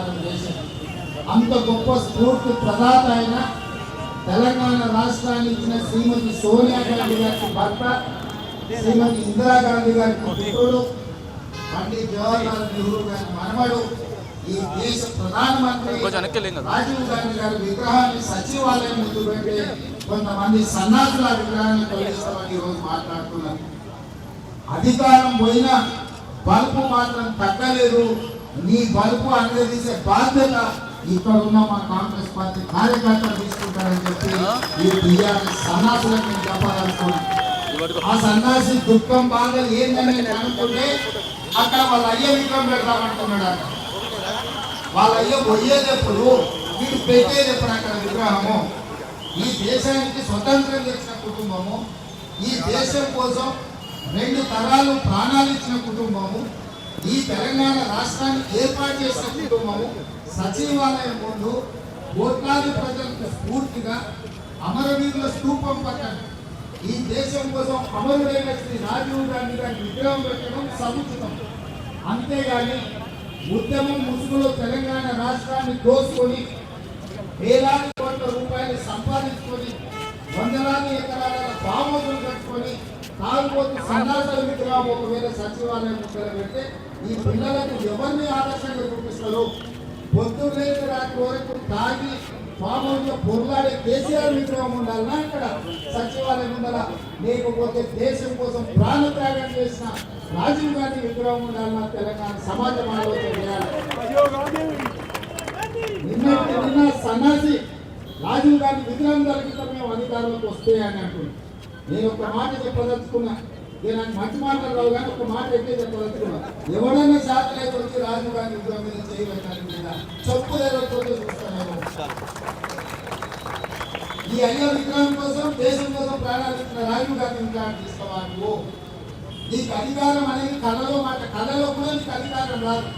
ప్రచారం చేసింది అంత గొప్ప స్ఫూర్తి ప్రదాత అయిన తెలంగాణ రాష్ట్రాన్ని ఇచ్చిన శ్రీమతి సోనియా గాంధీ గారి భర్త శ్రీమతి ఇందిరాగాంధీ గారి పుత్రుడు పండిత్ జవహర్లాల్ నెహ్రూ గారి మనవడు ఈ దేశ ప్రధానమంత్రి. రాజీవ్ గాంధీ గారి విగ్రహాన్ని సచివాలయం ముందు పెట్టి కొంతమంది సన్నాసుల విగ్రహాన్ని తొలగిస్తామని ఈరోజు మాట్లాడుతున్నారు. అధికారం పోయినా బల్బు మాత్రం తగ్గలేదు. నీ బల్బు అందజేసే బాధ్యత ఇక్కడ ఉన్న మా కాంగ్రెస్ పార్టీ కార్యకర్తలు తీసుకుంటారని చెప్పి ఈ టీఆర్ఎస్ సన్నాసులకు నేను చెప్పదలుచుకున్నాను ఆ సన్నాసి దుఃఖం బాగా ఏందని నేను అనుకుంటే అక్కడ వాళ్ళ అయ్య విగ్రహం పెడతామంటున్నాడు వాళ్ళ అయ్య పోయేది ఎప్పుడు? వీడు పెట్టేది ఎప్పుడు అక్కడ విగ్రహము? ఈ దేశానికి స్వతంత్రం తెచ్చిన కుటుంబము ఈ దేశం కోసం రెండు తరాలు ప్రాణాలు ఇచ్చిన కుటుంబము ఈ తెలంగాణ రాష్ట్రాన్ని ఏర్పాటు చేసిన కుటుంబము సచివాలయం ముందు కోట్లాది ప్రజలకు స్ఫూర్తిగా అమరవీరుల స్థూపం పక్కన ఈ దేశం కోసం అమరుడైన శ్రీ రాజీవ్ గాంధీ గారి విగ్రహం పెట్టడం సముచితం. అంతేగాని ఉద్యమం ముసుగులో తెలంగాణ రాష్ట్రాన్ని దోసుకొని వేలాది కోట్ల రూపాయలు సంపాదించుకొని వందలాది ఎకరాల కాకపోతే సన్నాసాల విగ్రహం ఒకవేళ సచివాలయం ముందర పెడితే ఈ పిల్లలకు ఎవరిని ఆదర్శంగా చూపిస్తారు? పొద్దున్నే రాత్రి వరకు తాగి మామూలుగా పొరలాడే కేసీఆర్ విగ్రహం ఉండాలన్నా ఇక్కడ? సచివాలయం ఉండాలా లేకపోతే దేశం కోసం ప్రాణత్యాగం చేసిన రాజీవ్ గాంధీ విగ్రహం ఉండాలన్నా తెలంగాణ సమాజం ఆలోచన చేయాలి. నిన్న నిన్న సన్నాసి రాజీవ్ గాంధీ విగ్రహం జరిగితే మేము అధికారంలోకి వస్తే అని నేను ఒక మాట చెప్పదలుచుకున్నా. నేను నాకు మంచి మాటలు రావు కానీ ఒక మాట ఎట్టే చెప్పదలుచుకున్నా. ఎవడన్నా శాతలైతే వచ్చి రాజీవ్ గాంధీ ఉద్యోగం మీద చేయబెట్టాలి మీద చెప్పు లేకపోతే చూస్తాను ఈ అయ్య విగ్రహం కోసం దేశం కోసం ప్రాణాలు ఇచ్చిన రాజీవ్ గాంధీ విగ్రహం తీసుకోవాలి నీకు అధికారం అనేది కళలో మాట కళలో కూడా నీకు అధికారం రాదు.